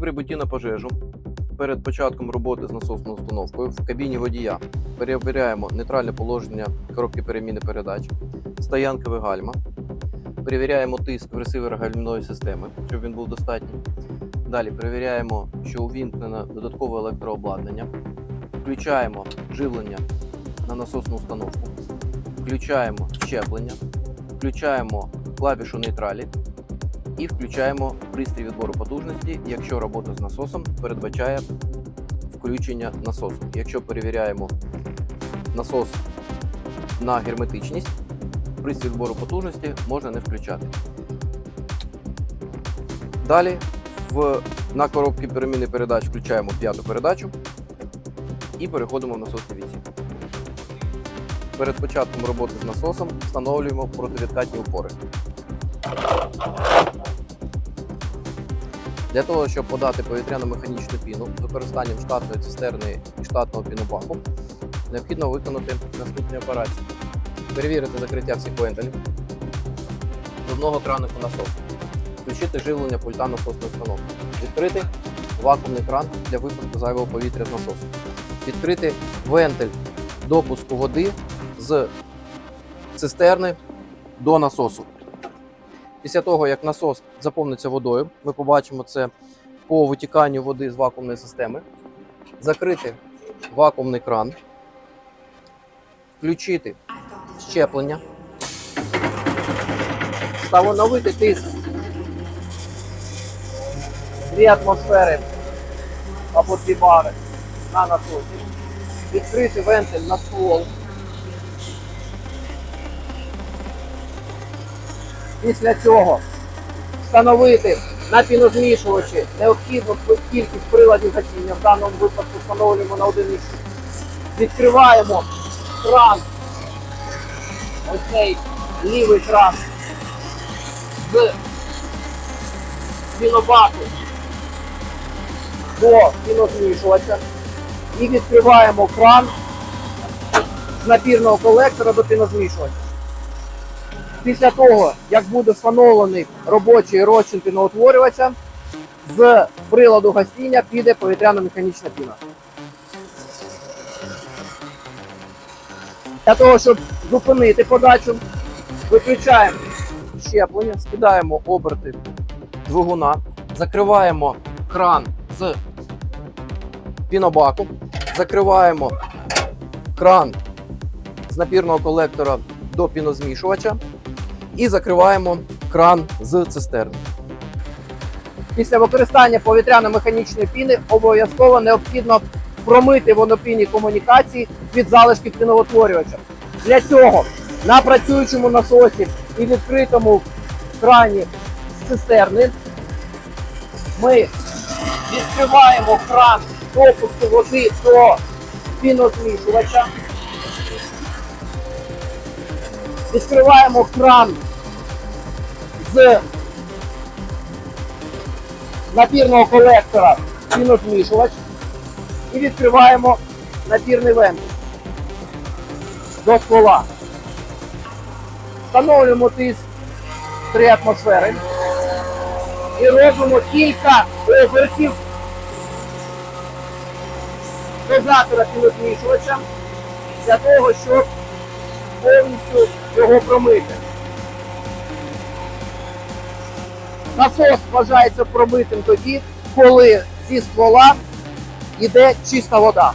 мережу. Перед початком роботи з насосною установкою в кабіні водія перевіряємо нейтральне положення коробки переміни передач, стоянкове гальма, перевіряємо тиск в ресивера гальмівної системи, щоб він був достатній. Далі перевіряємо, що увімкнено додаткове електрообладнання, включаємо живлення на насосну установку, включаємо щеплення, включаємо клавішу нейтралі і включаємо пристрій відбору потужності, якщо робота з насосом передбачає включення насосу. Якщо перевіряємо насос на герметичність, пристрій відбору потужності можна не включати. Далі в, на коробці переміни передач включаємо п'яту передачу і переходимо в насосний відсік. Перед початком роботи з насосом встановлюємо противідкатні опори. Для того, щоб подати повітряно-механічну піну з використанням штатної цистерни і штатного пінобаку, необхідно виконати наступні операції. Перевірити закриття всіх вентилів з одного кранику насосу, включити живлення пульта насосної установки, відкрити вакуумний кран для випуску зайвого повітря з насосу, відкрити вентиль допуску води з цистерни до насосу. Після того, як насос заповниться водою, ми побачимо це по витіканню води з вакуумної системи. Закрити вакуумний кран, включити щеплення, встановити тиск 2 атмосфери або 2 бари на насосі, відкрити вентиль на ствол. Після цього встановити на пінозмішувачі необхідну кількість приладів гасіння. В даному випадку встановлюємо на одиницю. Відкриваємо кран, ось цей лівий кран з пінобаку до пінозмішувача і відкриваємо кран з напірного колектора до пінозмішувача. Після того, як буде встановлений робочий розчин піноутворювача, з приладу гасіння піде повітряно-механічна піна. Для того, щоб зупинити подачу, виключаємо щеплення, скидаємо оберти двигуна, закриваємо кран з пінобаку, закриваємо кран з напірного колектора до пінозмішувача і закриваємо кран з цистерни. Після використання повітряно-механічної піни обов'язково необхідно промити водопінні комунікації від залишків піноутворювача. Для цього на працюючому насосі і відкритому крані з цистерни ми відкриваємо кран допуску води до пінозмішувача. Відкриваємо кран з напірного колектора пінозмішувач і відкриваємо напірний вентиль до ствола. Встановлюємо тиск 3 атмосфери і робимо кілька обертів дозатора пінозмішувача для того, щоб повністю його промити. Насос вважається промитим тоді, коли зі ствола йде чиста вода.